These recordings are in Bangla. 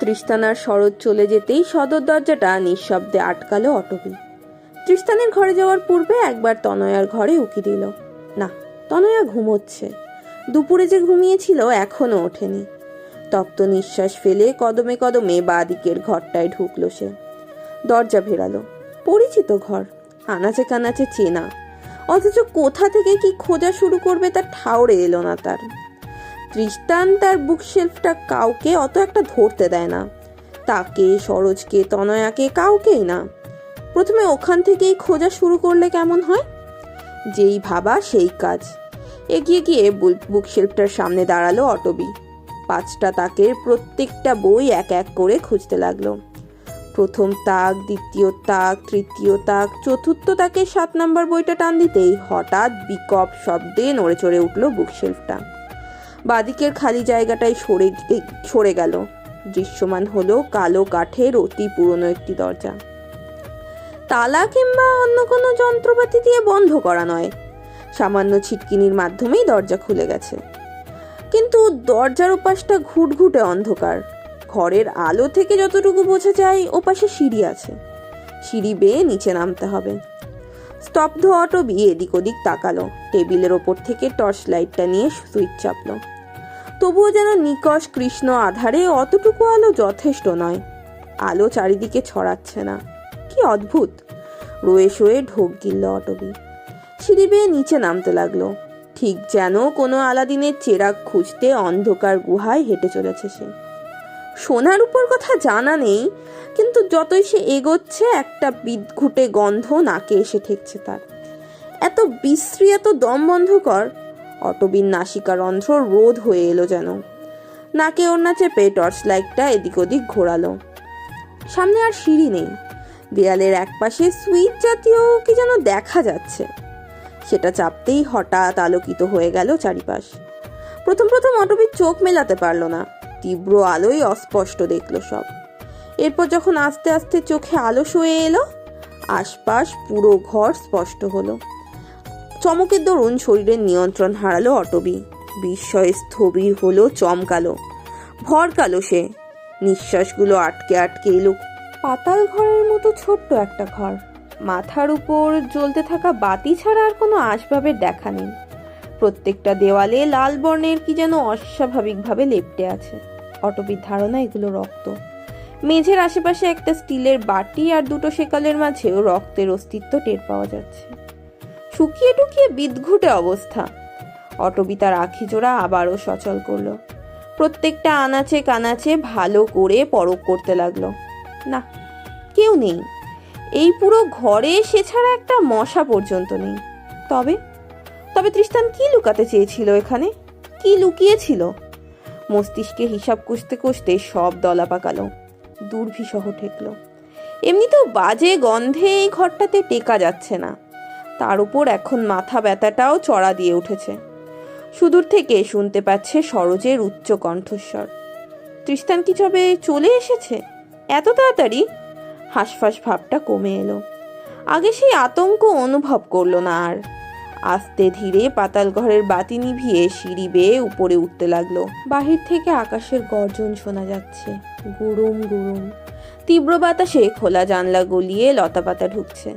তৃষ্তানার শরৎ চলে যেতেই সদর দরজাটা নিঃশব্দে আটকালো অটবি। তৃষ্তানের ঘরে যাওয়ার পূর্বে একবার তনয়ার ঘরে উকি দিল। না, তনয়া ঘুমোচ্ছে। দুপুরে যে ঘুমিয়েছিল এখনও ওঠেনি। তপ্ত নিঃশ্বাস ফেলে কদমে কদমে বাদিকের ঘরটায় ঢুকলো সে। দরজা ভেরালো। পরিচিত ঘর। আনাচে কানাচে চেনা। অথচ কোথা থেকে কি খোঁজা শুরু করবে তার ঠাউরে এলো না তার। তৃষ্টান তার বুকশেলফটা কাউকে অত একটা ধরতে দেয় না। তাকে, সরোজকে, তনয়াকে কাউকেই না। প্রথমে ওখান থেকেই খোঁজা শুরু করলে কেমন হয়? যেই ভাবা সেই কাজ। এগিয়ে গিয়ে বুকশেলফটার সামনে দাঁড়াল অটবি। পাঁচটা তাকের প্রত্যেকটা বই এক এক করে খুঁজতে লাগল। প্রথম তাক, দ্বিতীয় তাক, তৃতীয় তাক, চতুর্থ তাকে সাত নম্বর বইটা টান দিতেই হঠাৎ বিকপ শব্দে নড়ে চড়ে উঠল বুকশেলফটা। বাদিকের খালি জায়গাটায় সরে সরে গেল। দৃশ্যমান হলো কালো কাঠের অতি পুরনো একটি দরজা। তালা কিংবা অন্য কোনো যন্ত্রপাতি দিয়ে বন্ধ করা নয়। সামান্য ছিটকিনির মাধ্যমেই দরজা খুলে গেছে। কিন্তু দরজার ওপাশটা ঘুটঘুটে অন্ধকার। ঘরের আলো থেকে যতটুকু বোঝা যায়, ওপাশে সিঁড়ি আছে। সিঁড়ি বেয়ে নিচে নামতে হবে। স্তব্ধ অটো বিয়ে এদিক ওদিক তাকালো। টেবিলের ওপর থেকে টর্চ লাইটটা নিয়ে সুইচ চাপলো। তবুও যেন নিকশ কৃষ্ণ আধারে অতটুকু আলো যথেষ্ট নয়। আলো চারিদিকে ছড়াচ্ছে না। কি অদ্ভুত! রয়ে শোয়ে ঢোক গিলল অটবি সিঁড়ি বেয়ে নিচে নামতে লাগল। ঠিক যেন কোনো আলাদিনের চেরাগ খুঁজতে অন্ধকার গুহায় হেঁটে চলেছে সে। সোনার উপর কথা জানা নেই, কিন্তু যতই সে এগোচ্ছে, একটা বিদঘুটে গন্ধ নাকে এসে ঠেকছে তার। এত বিশ্রী, এত দম বন্ধ কর অটবির নাসিকা রন্ধ্র রোধ হয়ে এলো যেন। নাকে ওড়না চেপে টর্চ লাইটটা এদিক ওদিক ঘোরালো। সামনে আর সিঁড়ি নেই। দেয়ালের একপাশে সুইচ জাতীয় কি যেন দেখা যাচ্ছে। সেটা চাপতেই হঠাৎ আলোকিত হয়ে গেল চারিপাশ। প্রথম প্রথম অটবির চোখ মেলাতে পারল না। তীব্র আলোয় অস্পষ্ট দেখল সব। এরপর যখন আস্তে আস্তে চোখে আলো সয়ে এলো, আশপাশ পুরো ঘর স্পষ্ট হলো। চমকের দরুন শরীরের নিয়ন্ত্রণ হারালো অটবি। বিস্ময়ে স্থবির হলো, চমকালো। ভরকালো সে। নিঃশ্বাসগুলো আটকে আটকে এলো। পাতাল ঘরের মতো ছোট্ট একটা ঘর। মাথার উপর জ্বলতে থাকা বাতি ছাড়া আর কোনো আসবাবের দেখা নেই। প্রত্যেকটা দেওয়ালে লাল বর্ণের কি যেন অস্বাভাবিকভাবে লেপটে আছে। অটবির ধারণা, এগুলো রক্ত। মেঝের আশেপাশে একটা স্টিলের বাটি আর দুটো সেকালের মাঝেও রক্তের অস্তিত্ব টের পাওয়া যাচ্ছে। শুকিয়ে টুকিয়ে বিদঘুটে অবস্থা। অটবি তার আখি জোড়া আবারও সচল করল। প্রত্যেকটা আনাচে কানাচে ভালো করে পরক করতে লাগল। না, কেউ নেই। এই পুরো ঘরে সে ছাড়া একটা মশা পর্যন্ত নেই। তবে তবে তৃষ্টান কি লুকাতে চেয়েছিল এখানে? কি লুকিয়েছিল? মস্তিষ্কে হিসাব কষতে কষতে সব দলা পাকালো দুর্ভিসহ ঠেকলো। এমনিতেও বাজে গন্ধে এই ঘরটাতে টেকা যাচ্ছে না। তার উপর এখন মাথা ব্যথাটাও চড়া দিয়ে উঠেছে। সুদূর থেকে শুনতে পাচ্ছে সরোজের উচ্চ কণ্ঠস্বর। তৃষ্টান কি চবে চলে এসেছে? এত তাড়াতাড়ি? হাঁসফাঁস ভাবটা কমে এলো। আগে সেই আতঙ্ক অনুভব করল না আর। আস্তে ধীরে পাতাল ঘরের বাতি নিভিয়ে সিঁড়ি বেয়ে উপরে উঠতে লাগল। বাহির থেকে আকাশের গর্জন শোনা যাচ্ছে। গুরুম গুরুম তীব্র বাতাসে খোলা জানলা গলিয়ে লতাপাতা ঢুকছে।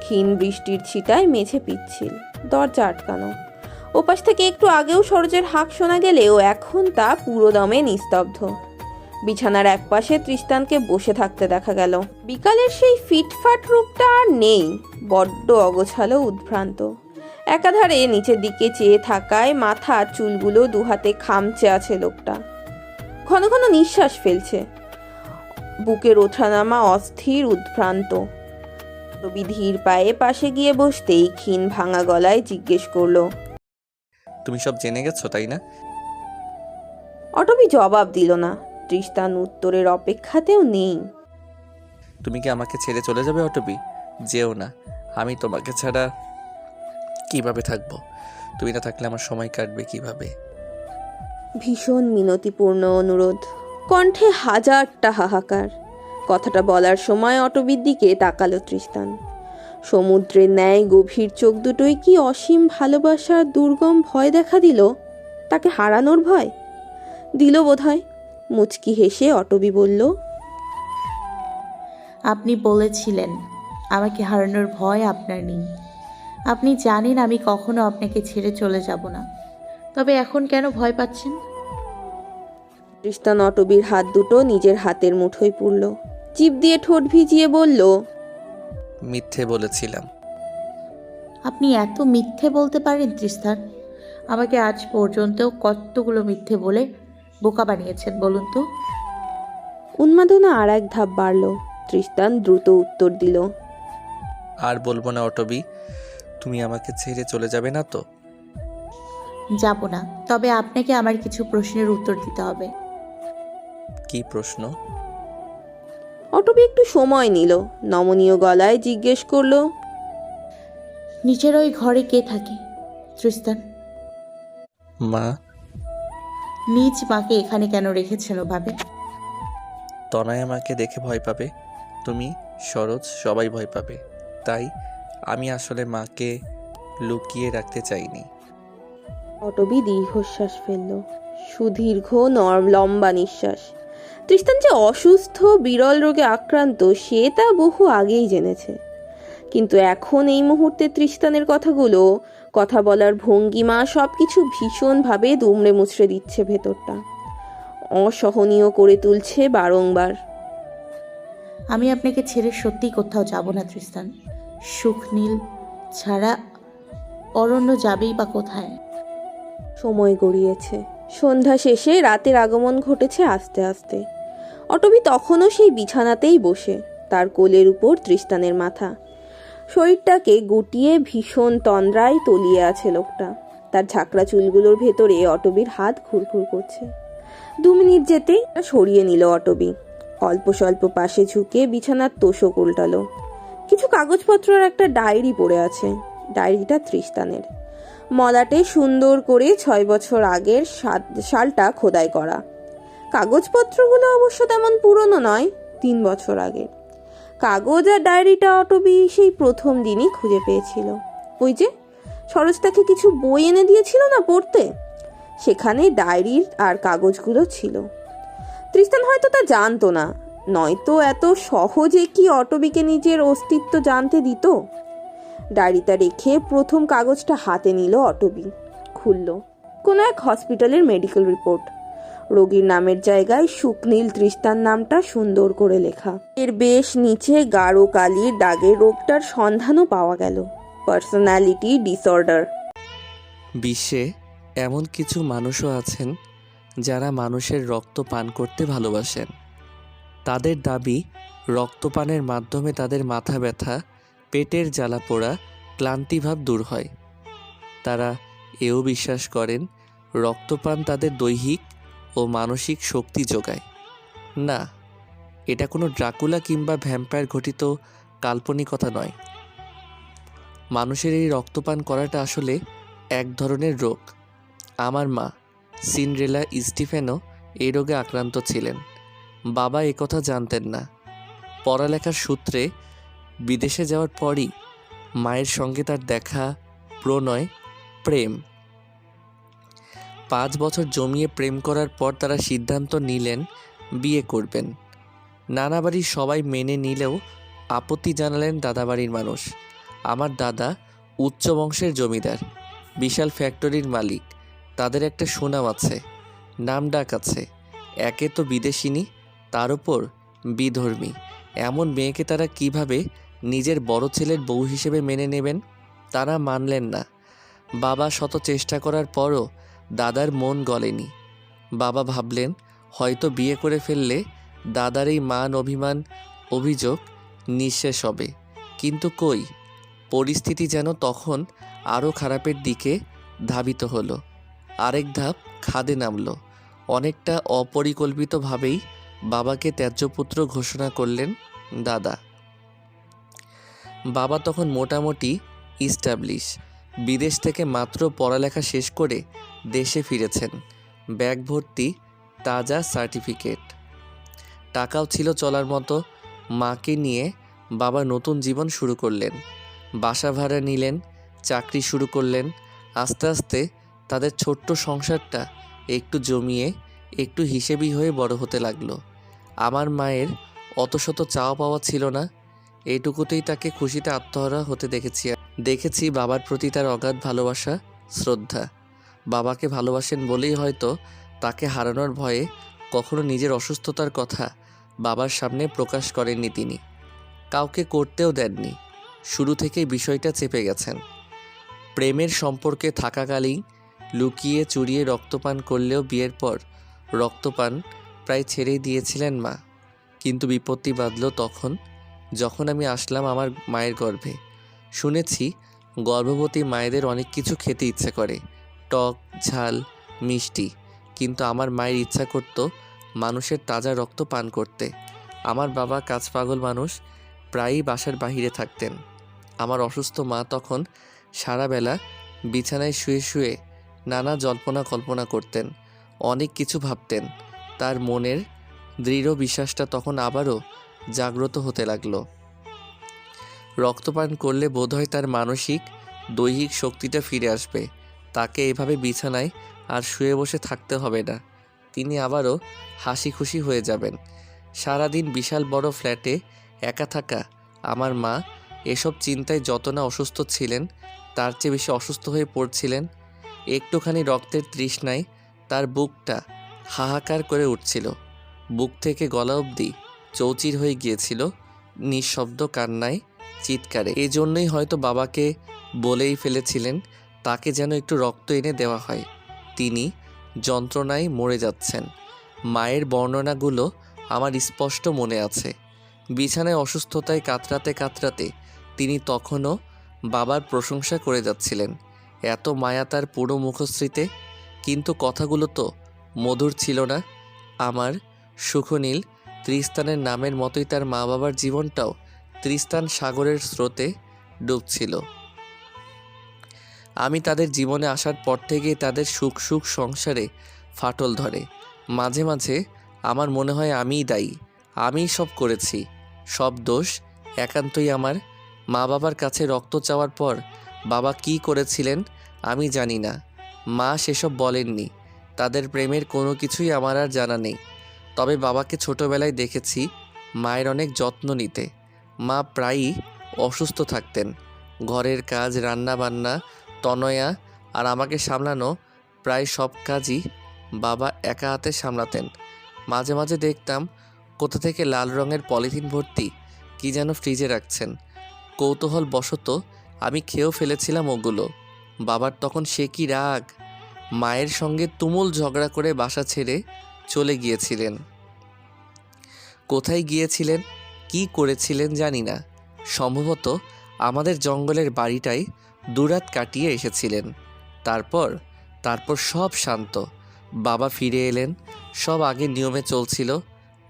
ক্ষীণ বৃষ্টির ছিটায় মেঝে পিচ্ছিল। দরজা আটকানো। ওপাশ থেকে একটু আগেও সরোজের হাঁক শোনা গেলেও এখন তা পুরো দমে নিস্তব্ধ। বিছানার একপাশে তৃষ্টানকে বসে থাকতে দেখা গেল। বিকালের সেই ফিটফাট রূপটা আর নেই। বড্ড অগোছালো, উদ্ভ্রান্ত। একাধারে নিচের দিকে চেয়ে থাকায় মাথা আর চুলগুলো দুহাতে খামচে আছে লোকটা। ঘন ঘন নিঃশ্বাস ফেলছে। বুকের ওঠানামা অস্থির উদ্ভ্রান্ত। রবি ধীর পায়ে পাশে গিয়ে বসতেই ক্ষীণ ভাঙা গলায় জিজ্ঞেস করল তুমি সব জেনে গেছো তাই না? অটবি জবাব দিল না। তৃষ্টান উত্তরের অপেক্ষাতেও নেই। তুমি কি আমাকে ছেড়ে চলে যাবে অটবি? যেও না। আমি তোমাকে ছাড়া কীভাবে থাকব? তুমি না থাকলে আমার সময় কাটবে কীভাবে? ভীষণ মিনতিপূর্ণ অনুরোধ। কণ্ঠে হাজারটা হাহাকার। কথাটা বলার সময় অটবির দিকে তাকালো তৃষ্টান সমুদ্রের ন্যায় গভীর চোখ দুটোই কি অসীম ভালোবাসার দুর্গম ভয় দেখা দিল? তাকে হারানোর ভয়? দিল বোধহয়। মুচকি হেসে অটবি বলল আপনি বলেছিলেন আমাকে হারানোর ভয় আপনার নেই। আপনি জানেন আমি কখনো আপনাকে ছেড়ে চলে যাব না। তবে এখন কেন ভয় পাচ্ছেন? তৃষ্তান অটবির হাত দুটো নিজের হাতের মুঠোয় পুরল চিপ দিয়ে ঠোঁট ভিজিয়ে বলল মিথ্যে বলেছিলাম। আপনি এত মিথ্যে বলতে পারেন তৃস্তান আমাকে আজ পর্যন্ত কতগুলো মিথ্যে বলে বোকা বানিয়েছেন বলুন তো? উন্মাদনা আর এক ধাপ বাড়ল। তৃষ্তান দ্রুত উত্তর দিল আর বলব না অটবি তুমি আমাকে ছেড়ে চলে যাবে না তো? যাব না তবে আপনাকে আমার কিছু প্রশ্নের উত্তর দিতে হবে। কি প্রশ্ন? অটবি একটু সময় নিল। নমনীয় গলায় জিজ্ঞেস করল নিচের ওই ঘরে কে থাকে? তৃস্তান মা। নিজ মাকে এখানে কেন রেখেছেন ওভাবে তনয় আমাকে দেখে ভয় পাবে। তুমি সরোজ সবাই ভয় পাবে। তাই আমি আসলে মাকে লুকিয়ে রাখতে চাইনি। অটবি দীর্ঘশ্বাস ফেলল। সুদীর্ঘ নরম লম্বা নিঃশ্বাস। তৃষ্তান যে অসুস্থ বিরল রোগে আক্রান্ত সে তা বহু আগেই জেনেছে। কিন্তু এখন এই মুহূর্তে তৃষ্তানের কথাগুলো কথা বলার ভঙ্গিমা সব কিছু ভীষণভাবে দুমড়ে মুচড়ে দিচ্ছে ভেতরটা। অসহনীয় করে তুলছে বারংবার। আমি আপনাকে ছেড়ে সত্যি কোথাও যাব না তৃস্তান সুখ নীল ছাড়া অরণ্য যাবেই বা কোথায়? সময় গড়িয়েছে। সন্ধ্যা শেষে রাতের আগমন ঘটেছে আস্তে আস্তে। অটবি তখনও সেই বিছানাতেই বসে, তার কোলের উপর তৃষ্তানের মাথা। শরীরটাকে গুটিয়ে ভীষণ তন্দ্রায় তলিয়ে আছে লোকটা। তার ঝাঁকড়া চুলগুলোর ভেতরে অটবির হাত ঘুরঘুর করছে। দু মিনিট যেতেই সরিয়ে নিল অটবি। অল্প স্বল্প পাশে ঝুঁকে বিছানার তোষক উল্টালো। কিছু কাগজপত্র আর একটা ডায়েরি পড়ে আছে। ডায়েরিটা তৃষ্তানের মলাটে সুন্দর করে ছয় বছর আগের সালটা খোদাই করা। কাগজপত্রগুলো অবশ্য তেমন পুরনো নয়, তিন বছর আগে কাগজ আর ডায়েরিটা অটবি সেই প্রথম দিনই খুঁজে পেয়েছিল। ওই যে সরোজ তাকে কিছু বই এনে দিয়েছিল না পড়তে? সেখানে ডায়েরির আর কাগজগুলো ছিল। তৃষ্টান হয়তো তা জানতো না। নয়তো এত সহজে কি অটবিকে নিজের অস্তিত্ব জানতে দিত? ডায়েরিটা রেখে প্রথম কাগজটা হাতে নিল অটবি, খুলল। কোনো এক হসপিটালের মেডিকেল রিপোর্ট। রোগীর নামের জায়গায় সুকনীল তৃষ্তার নামটা সুন্দর করে লেখা। এর বেশ নিচে গাঢ় কালির দাগের রোগটার সন্ধানও পাওয়া গেল। Personality disorder. বিশ্বে এমন কিছু মানুষও আছেন যারা মানুষের রক্ত পান করতে ভালোবাসেন। তাদের দাবি, রক্তপানের মাধ্যমে তাদের মাথা ব্যথা, পেটের জ্বালা পোড়া ক্লান্তিভাব দূর হয়। তারা এও বিশ্বাস করেন, রক্তপান তাদের দৈহিক ও মানসিক শক্তি যোগায়। না, এটা কোনো ড্রাকুলা কিংবা ভ্যাম্পায়ার ঘটিত কাল্পনিকতা নয়। মানুষের এই রক্তপান করাটা আসলে এক ধরনের রোগ। আমার মা, সিনড্রেলা স্টিফেনও এই রোগে আক্রান্ত ছিলেন। বাবা একথা জানতেন না। পড়ালেখার সূত্রে বিদেশে যাওয়ার পরই মায়ের সঙ্গে তার দেখা, প্রণয়, প্রেম। পাঁচ বছর জমিয়ে প্রেম করার পর তারা সিদ্ধান্ত নিলেন বিয়ে করবেন। নানা বাড়ির সবাই মেনে নিলেও আপত্তি জানালেন দাদাবাড়ির মানুষ। আমার দাদা উচ্চ বংশের জমিদার, বিশাল ফ্যাক্টরির মালিক। তাদের একটা সুনাম আছে, নাম ডাক আছে। একে তো বিদেশিনী তার উপর বিধর্মী। এমন মেয়েকে তারা কীভাবে নিজের বড় ছেলের বউ হিসেবে মেনে নেবেন, তারা মানলেন না। বাবা শত চেষ্টা করার পরও দাদার মন গলেনি। বাবা ভাবলেন, হয়তো বিয়ে করে ফেললে দাদার এই মান অভিমান, অভিযোগ নিঃশেষ হবে। কিন্তু কই? পরিস্থিতি যেন তখন আরও খারাপের দিকে ধাবিত হলো। আরেক ধাপ খাদে নামলো। অনেকটা অপরিকল্পিতভাবেই বাবাকে ত্যায্যপুত্র ঘোষণা করলেন দাদা। বাবা তখন মোটামুটি ইস্টাবলিশ বিদেশ থেকে মাত্র পড়ালেখা শেষ করে দেশে ফিরেছেন। ব্যাগ ভর্তি, তাজা সার্টিফিকেট টাকাও ছিল চলার মতো। মাকে নিয়ে বাবা নতুন জীবন শুরু করলেন। বাসা ভাড়া নিলেন, চাকরি শুরু করলেন। আস্তে আস্তে তাদের ছোট্ট সংসারটা একটু জমিয়ে, একটু হিসেবি হয়ে বড় হতে লাগল। আমার মায়ের অত শত চাওয়া পাওয়া ছিল না। এইটুকুতেই তাকে খুশিতে আত্মহারা হতে দেখেছি দেখেছি বাবার প্রতি তার অগাধ ভালোবাসা, শ্রদ্ধা। বাবাকে ভালোবাসেন বলেই হয়তো তাকে হারানোর ভয়ে কখনো নিজের অসুস্থতার কথা বাবার সামনে প্রকাশ করেননি তিনি। কাউকে করতেও দেননি। শুরু থেকেই বিষয়টা চেপে গেছেন। প্রেমের সম্পর্কে থাকাকালীন লুকিয়ে চুরিয়ে রক্তপান করলেও বিয়ের পর রক্তপান প্রায় ছেড়েই দিয়েছিলেন মা। কিন্তু বিপত্তি বাঁধল তখন, যখন আমি আসলাম আমার মায়ের গর্ভে। শুনেছি গর্ভবতী মায়েদের অনেক কিছু খেতে ইচ্ছে করে, টক, ঝাল, মিষ্টি। কিন্তু আমার মায়ের ইচ্ছা করত মানুষের তাজা রক্ত পান করতে। আমার বাবা কাজ পাগল মানুষ, প্রায়ই বাসার বাহিরে থাকতেন। আমার অসুস্থ মা তখন সারাবেলা বিছানায় শুয়ে শুয়ে নানা জল্পনা কল্পনা করতেন, অনেক কিছু ভাবতেন। তার মনের দৃঢ় বিশ্বাসটা তখন আবারও জাগ্রত হতে লাগল। রক্তপান করলে বোধহয় তার মানসিক, দৈহিক শক্তিটা ফিরে আসবে। তাকে এভাবে বিছানায় আর শুয়ে বসে থাকতে হবে না। তিনি আবারও হাসি খুশি হয়ে যাবেন। সারাদিন বিশাল বড় ফ্ল্যাটে একা থাকা, আমার মা এসব চিন্তায় যত না অসুস্থ ছিলেন, তার চেয়ে বেশি অসুস্থ হয়ে পড়ছিলেন, একটুখানি রক্তের তৃষ্ণায় তার বুকটা হাহাকার করে উঠছিল। বুক থেকে গলা অবধি চৌচির হয়ে গিয়েছিল নিঃশব্দ কান্নায়, চিৎকারে। এই জন্যই হয়তো বাবাকে বলেই ফেলেছিলেন, তাকে যেন একটু রক্ত এনে দেওয়া হয়। তিনি যন্ত্রণায় মরে যাচ্ছেন। মায়ের বর্ণনাগুলো আমার স্পষ্ট মনে আছে। বিছানায় অসুস্থতায় কাতরাতে কাতরাতে তিনি তখনও বাবার প্রশংসা করে যাচ্ছিলেন। এত মায়া তার পুরো মুখশ্রীতে, কিন্তু কথাগুলো তো মধুর ছিল না। আমার সুখনীল ত্রিস্তানের নামের মতোই তার মা বাবার জীবনটাও ত্রিস্তান সাগরের স্রোতে ডুবছিল। আমি তাদের জীবনে আসার পর থেকেই তাদের সুখ সুখ সংসারে ফাটল ধরে। মাঝে মাঝে আমার মনে হয় আমিই দায়ী, আমিই সব করেছি। সব দোষ একান্তই আমার। মা বাবার কাছে রক্ত চাওয়ার পর বাবা কি করেছিলেন আমি জানি না। মা সেসব বলেননি। তাদের প্রেমের কোনো কিছুই আমার আর জানা নেই। তবে বাবাকে ছোটবেলায় দেখেছি মায়ের অনেক যত্ন নিতে। মা প্রায়ই অসুস্থ থাকতেন। ঘরের কাজ রান্না বান্না তনয়া আর আমাকে সামলানো প্রায় সব কাজই বাবা একা হাতে সামলাতেন। মাঝে মাঝে দেখতাম কোথা থেকে লাল রঙের পলিথিন ভর্তি কি যেন ফ্রিজে রাখছেন। কৌতূহল বশত আমি খেয়েও ফেলেছিলাম ওগুলো। বাবার তখন সে কি রাগ? মায়ের সঙ্গে তুমুল ঝগড়া করে বাসা ছেড়ে চলে গিয়েছিলেন। কোথায় গিয়েছিলেন, কি করেছিলেন জানি না। সম্ভবত আমাদের জঙ্গলের বাড়িটাই দুরাত কাটিয়ে এসেছিলেন। তারপর তারপর সব শান্ত। বাবা ফিরে এলেন, সব আগে নিয়মে চলছিল।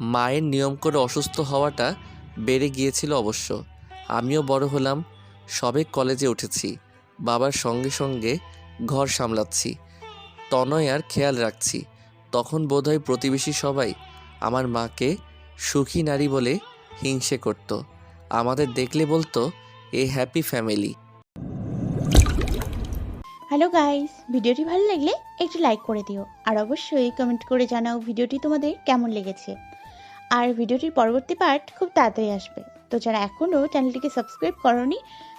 মায়ের নিয়ম করে অসুস্থ হওয়াটা বেড়ে গিয়েছিল অবশ্য। আমিও বড় হলাম, সবে কলেজে উঠেছি। বাবার সঙ্গে সঙ্গে ঘর সামলাচ্ছি। তনয়ার খেয়াল রাখছি। তখন বোধহয় প্রতিবেশী সবাই আমার মাকে সুখী নারী বলে হিংসে করত। আমাদের দেখলে বলতো, a happy family hello guys ভিডিওটি ভালো লাগলে একটু লাইক করে দিও। আর অবশ্যই কমেন্ট করে জানাও ভিডিওটি তোমাদের কেমন লেগেছে। আর ভিডিওটির পরবর্তী পার্ট খুব তাড়াতাড়ি আসবে। তো যারা এখনও চ্যানেলটিকে সাবস্ক্রাইব করনি